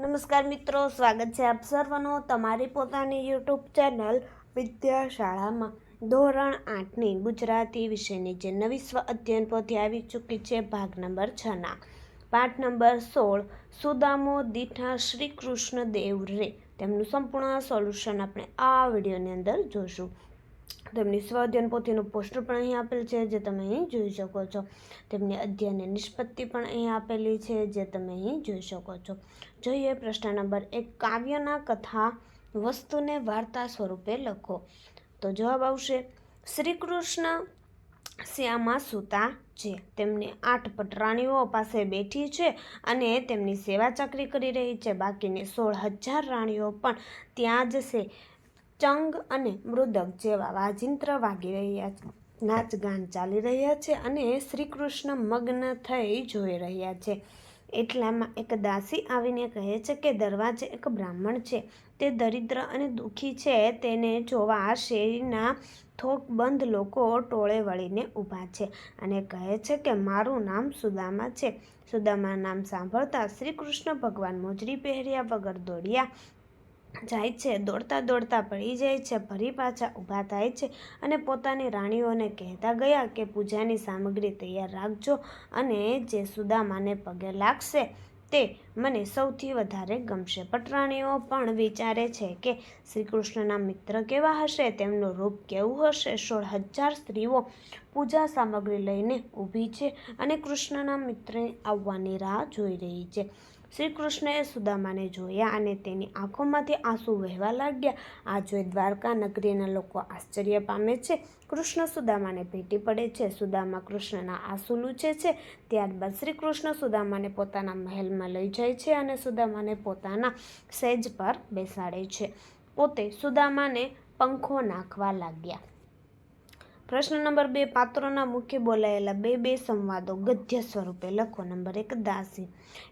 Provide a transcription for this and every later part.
નમસ્કાર મિત્રો, સ્વાગત છે આપ સર્વનું તમારી પોતાની યુટ્યુબ ચેનલ વિદ્યાશાળામાં. ધોરણ આઠની ગુજરાતી વિષયની જે નવી સ્વ અધ્યયન પોથી આવી ચૂકી છે ભાગ નંબર છના પાઠ નંબર સોળ, સુદામો દીઠા શ્રી કૃષ્ણ દેવ રે તેમનું સંપૂર્ણ સોલ્યુશન આપણે આ વિડીયોની અંદર જોઈશું તેમની સ્વ પોથીનું પોસ્ટર પણ અહીં આપેલ છે, જે તમે અહીં જોઈ શકો છો. તેમની અધ્યયનની નિષ્પત્તિ પણ અહીં આપેલી છે, જે તમે અહીં જોઈ શકો છો. જોઈએ પ્રશ્ન નંબર એક, કાવ્યના કથા વસ્તુને વાર્તા સ્વરૂપે લખો. તો જવાબ આવશે, શ્રી કૃષ્ણ શ્યામા સૂતા છે. તેમની આઠ પટરાણીઓ પાસે બેઠી છે અને તેમની સેવા ચાકરી કરી રહી છે. બાકીની સોળ હજાર રાણીઓ પણ ત્યાં જ છે. ચંગ અને મૃદક જેવા વાજિંત્ર વાગી રહ્યા છે. નાચ ગાન ચાલી રહ્યા છે અને શ્રી કૃષ્ણ મગ્ન થઈ જોઈ રહ્યા છે. એટલામાં એક દાસી આવીને કહે છે કે દરવાજે એક બ્રાહ્મણ છે. તે દરિદ્ર અને દુઃખી છે. તેને જોવા શેરીના થોકબંધ લોકો ટોળે વળીને ઊભા છે અને કહે છે કે મારું નામ સુદામા છે. સુદામા નામ સાંભળતા શ્રી કૃષ્ણ ભગવાન મોજરી પહેર્યા વગર દોડ્યા. જાય છે, દોડતા દોડતા પડી જાય છે, ભરી પાછા ઊભા થાય છે અને પોતાની રાણીઓને કહેતા ગયા કે, પૂજાની સામગ્રી તૈયાર રાખજો અને જે સુદામાને પગે લાગશે તે મને સૌથી વધારે ગમશે. પટરાણીઓ પણ વિચારે છે કે શ્રી કૃષ્ણના મિત્ર કેવા હશે? તેમનું રૂપ કેવું હશે? સોળ હજાર સ્ત્રીઓ પૂજા સામગ્રી લઈને ઊભી છે અને કૃષ્ણના મિત્રને આવવાની રાહ જોઈ રહી છે. શ્રી કૃષ્ણએ સુદામાને જોયા અને તેની આંખોમાંથી આંસુ વહેવા લાગ્યા. આ જોઈ દ્વારકા નગરીના લોકો આશ્ચર્ય પામે છે. કૃષ્ણ સુદામાને ભેટી પડે છે. સુદામા કૃષ્ણના આંસુ લૂછે છે. ત્યારબાદ શ્રી કૃષ્ણ સુદામાને પોતાના મહેલમાં લઈ જાય છે અને સુદામાને પોતાના સેજ પર બેસાડે છે. પોતે સુદામાને પંખો નાખવા લાગ્યા. પ્રશ્ન નંબર બે, પાત્રોના મુખ્ય બોલાયેલા બે બે સંવાદો ગદ્ય સ્વરૂપે. લખો નંબર એક, દાસી.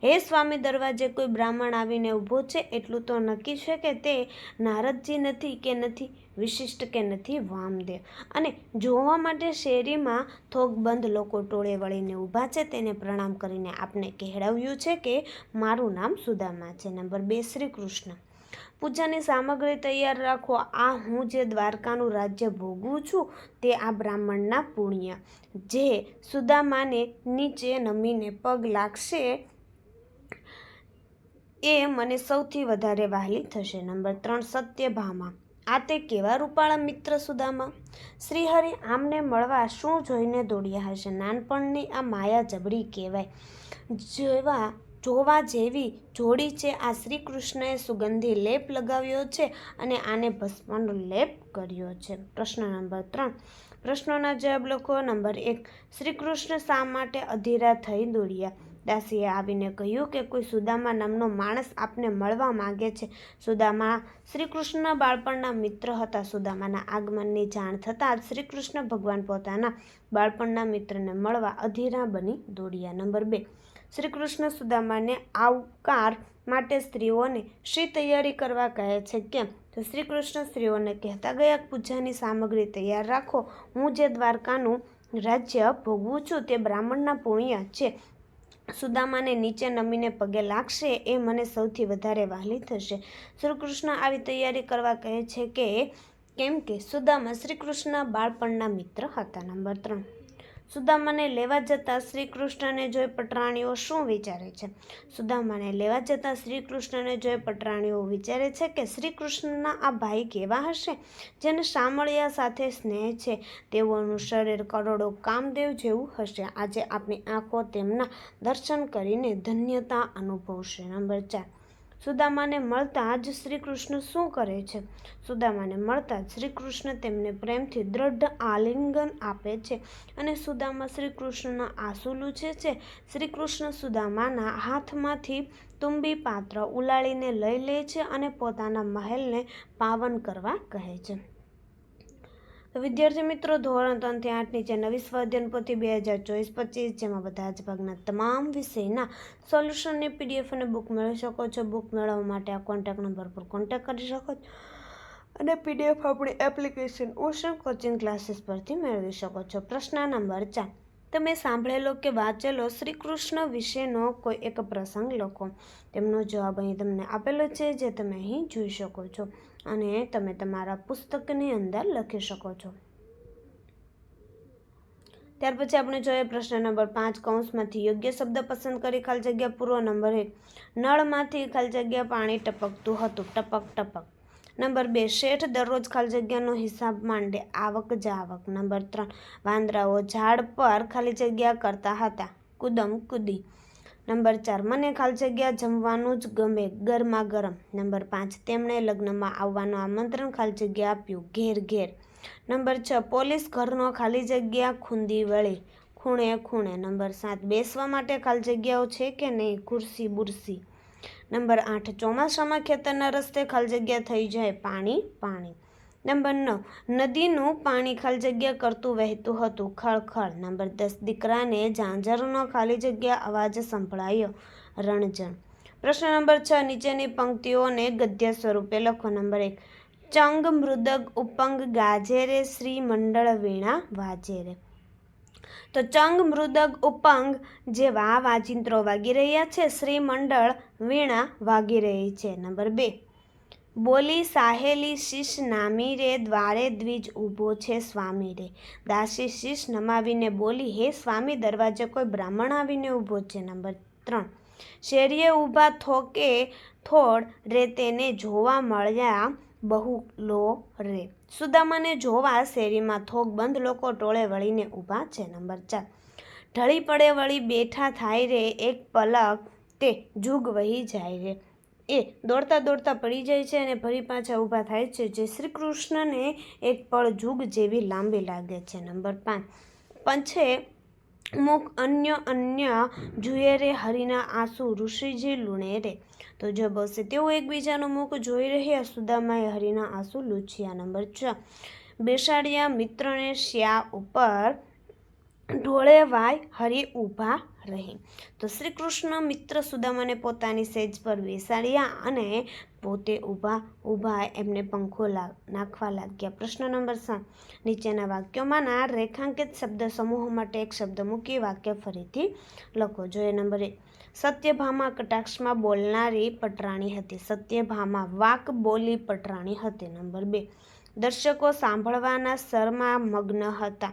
હે સ્વામી, દરવાજે કોઈ બ્રાહ્મણ આવીને ઊભો છે? એટલું તો નક્કી છે કે તે નારદજી નથી કે નથી, વિશિષ્ટ કે નથી, વામદેવ. અને જોવા માટે શેરીમાં થોકબંધ લોકો ટોળે વળીને ઊભા છે, તેને પ્રણામ કરીને આપને કહેવડાવ્યું છે કે મારું નામ સુદામા છે. નંબર બે, શ્રી કૃષ્ણ. પૂજાની સામગ્રી તૈયાર રાખો. આ હું જે દ્વારકાનું રાજ્ય ભોગવું છું તે આ બ્રાહ્મણના પુણ્ય. જે સુદામાને નીચે નમીને પગ લાગશે એ મને સૌથી વધારે વહાલી થશે. નંબર ત્રણ, સત્યભામા. આ તે કેવા રૂપાળા મિત્ર સુદામા? શ્રીહરિ, આમને મળવા શું જોઈને દોડ્યા હશે? નાનપણની આ માયા જબરી કહેવાય. જેવા જોવા જેવી જોડી છે. આ શ્રી કૃષ્ણએ સુગંધી લેપ લગાવ્યો છે અને આને ભસ્મનો લેપ કર્યો છે. પ્રશ્ન નંબર ત્રણ. પ્રશ્નોના જવાબ લખો. નંબર એક. શ્રી કૃષ્ણ શા માટે અધીરા થઈ દોડ્યા? દાસીએ આવીને કહ્યું કે કોઈ સુદામા નામનો માણસ આપને મળવા માગે છે. સુદામા શ્રી કૃષ્ણના બાળપણના મિત્ર હતા. સુદામાના આગમનની જાણ થતાં શ્રી કૃષ્ણ ભગવાન પોતાના બાળપણના મિત્રને મળવા અધીરા બની દોડ્યા. નંબર બે. શ્રી કૃષ્ણ સુદામાને આવકાર માટે સ્ત્રીઓને શ્રી તૈયારી કરવા કહે છે કેમ? તો શ્રી કૃષ્ણ સ્ત્રીઓને કહેતા ગયા પૂજાની સામગ્રી તૈયાર રાખો. હું જે દ્વારકાનું રાજ્ય ભોગવું છું તે બ્રાહ્મણના પુણ્ય છે. સુદામાને નીચે નમીને પગે લાગશે એ મને સૌથી વધારે વહાલી થશે. શ્રી કૃષ્ણ આવી તૈયારી કરવા કહે છે કે, કેમ કે સુદામા શ્રી કૃષ્ણ બાળપણના મિત્ર હતા. નંબર ત્રણ. સુદામાને લેવા જતાં શ્રી કૃષ્ણને જોઈ પટરાણીઓ શું વિચારે છે? સુદામાને લેવા જતાં શ્રી કૃષ્ણને જોઈ પટરાણીઓ વિચારે છે કે શ્રી કૃષ્ણના આ ભાઈ કેવા હશે? જેને શામળિયા સાથે સ્નેહ છે. તેઓનું શરીર કરોડો કામદેવ જેવું હશે. આજે આપણી આંખો તેમના દર્શન કરીને ધન્યતા અનુભવશે. નંબર ચાર. સુદામાને મળતા જ શ્રી કૃષ્ણ શું કરે છે? સુદામાને મળતા જ શ્રી કૃષ્ણ તેમને પ્રેમથી દ્રઢ આલિંગન આપે છે અને સુદામા શ્રી કૃષ્ણના આંસુ લૂછે છે. શ્રી કૃષ્ણ સુદામાના હાથમાંથી તુંબી પાત્ર ઉલાળીને લઈ લે છે અને પોતાના મહેલને પાવન કરવા કહે છે. વિદ્યાર્થી મિત્રો, ધોરણ ત્રણથી આઠની જે નવી સ્વાધ્યન પોથી બે હજાર ચોવીસ પચીસ, જેમાં બધા જ ભાગના તમામ વિષયના સોલ્યુશનની પીડીએફ અને બુક મેળવી શકો છો. બુક મેળવવા માટે આ કોન્ટેક્ટ નંબર પર કોન્ટેક્ટ કરી શકો છો. અને પીડીએફ આપણી એપ્લિકેશન ઓશન કોચિંગ ક્લાસીસ પરથી મેળવી શકો છો. પ્રશ્ન નંબર ચાર. તમે સાંભળેલો કે વાંચેલો શ્રી કૃષ્ણ વિશેનો કોઈ એક પ્રસંગ લખો. તેમનો જવાબ અહીં તમને આપેલો છે જે તમે અહીં જોઈ શકો છો અને તમે તમારા પુસ્તકની અંદર લખી શકો છો. ત્યાર પછી આપણે જોઈએ પ્રશ્ન નંબર પાંચ. કૌંસમાંથી યોગ્ય શબ્દ પસંદ કરી ખાલી જગ્યા પૂરો. નંબર એક. નળમાંથી ખાલી જગ્યા પાણી ટપકતું હતું. ટપક ટપક. નંબર બે, શેઠ દરરોજ ખાલી જગ્યાનો હિસાબ માંડે. આવક જાવક. નંબર ત્રણ, વાંદરાઓ ઝાડ પર ખાલી જગ્યા કરતા હતા. કુદમ કુદી. નંબર ચાર, મને ખાલી જગ્યા જમવાનું જ ગમે, ગરમા ગરમ. નંબર પાંચ, તેમણે લગ્નમાં આવવાનું આમંત્રણ ખાલી જગ્યા આપ્યું, ઘેર ઘેર. નંબર છ, પોલીસ ઘરનો ખાલી જગ્યા ખૂંદી વળી, ખૂણે ખૂણે. નંબર સાત, બેસવા માટે ખાલી જગ્યાઓ છે કે નહીં? ખુરશી બુરસી નંબર આઠ, ચોમાસામાં ખેતરના રસ્તે ખાલી જગ્યા થઈ જાય પાણી પાણી. નંબર નવ, નદીનું પાણી ખાલી જગ્યા કરતું વહેતું હતું, ખળખળ. નંબર દસ, દીકરાને ઝાંઝરનો ખાલી જગ્યા અવાજ સંભળાયો રણજણ પ્રશ્ન નંબર છ, નીચેની પંક્તિઓને ગદ્ય સ્વરૂપે લખો. નંબર એક, ચંગ મૃદક ઉપંગ ગાજેરે શ્રી મંડળ વીણા વાજેરે. તો ચંગ મૃદગ ઉપંગ જેવા વાજિંત્રો વાગી રહ્યા છે. શ્રી મંડળ વીણા વાગી રહી છે. નંબર બે. બોલી સાહેલી શીશ નામી રે, દ્વારે દ્વિજ ઊભો છે સ્વામી રે. દાસી શીશ નમાવીને બોલી, હે સ્વામી, દરવાજે કોઈ બ્રાહ્મણ આવીને ઊભો છે. નંબર ત્રણ. શેરીએ ઊભા થોકે થોડ રે તેને જોવા મળ્યા બહુ લો રે. સુદામાને જોવા શેરીમાં થોક બંધ લોકો ટોળે વળીને ઊભા છે. નંબર ચાર. ઢળી પડે વળી બેઠા થાય રે, એક પલક તે જુગ વહી જાય રે. એ દોડતા દોડતા પડી જાય છે અને ફરી પાછા ઊભા થાય છે, જે શ્રી કૃષ્ણને એક પળ જુગ જેવી લાંબી લાગે છે. નંબર પાંચ. પંછે મુખ અન્ય અન્ય જુએ રે હરિના આંસુ, ઋષિજી લૂણે રે તો જો બસે તેઓ એકબીજાનું મુખ જોઈ રહ્યા, સુદામાએ હરિના આંસુ લૂછ્યા. નંબર છ. બેસાડ્યા મિત્રને શ્યા ઉપર ઢોળે વાય હરિ ઊભા રહી. તો શ્રી કૃષ્ણ મિત્ર સુદામાને પોતાની સેજ પર બેસાડ્યા અને પોતે ઊભા ઊભા એમને પંખો નાખવા લાગ્યા. પ્રશ્ન નંબર સાત. નીચેના વાક્યોમાંના રેખાંકિત શબ્દ સમૂહ માટે એક શબ્દ મૂકી વાક્ય ફરીથી લખો. જોઈએ નંબર એક. સત્યભામા કટાક્ષમાં બોલનારી પટરાણી હતી. સત્યભામા વાક બોલી પટરાણી હતી. નંબર બે. દર્શકો સાંભળવાના સરમાં મગ્ન હતા.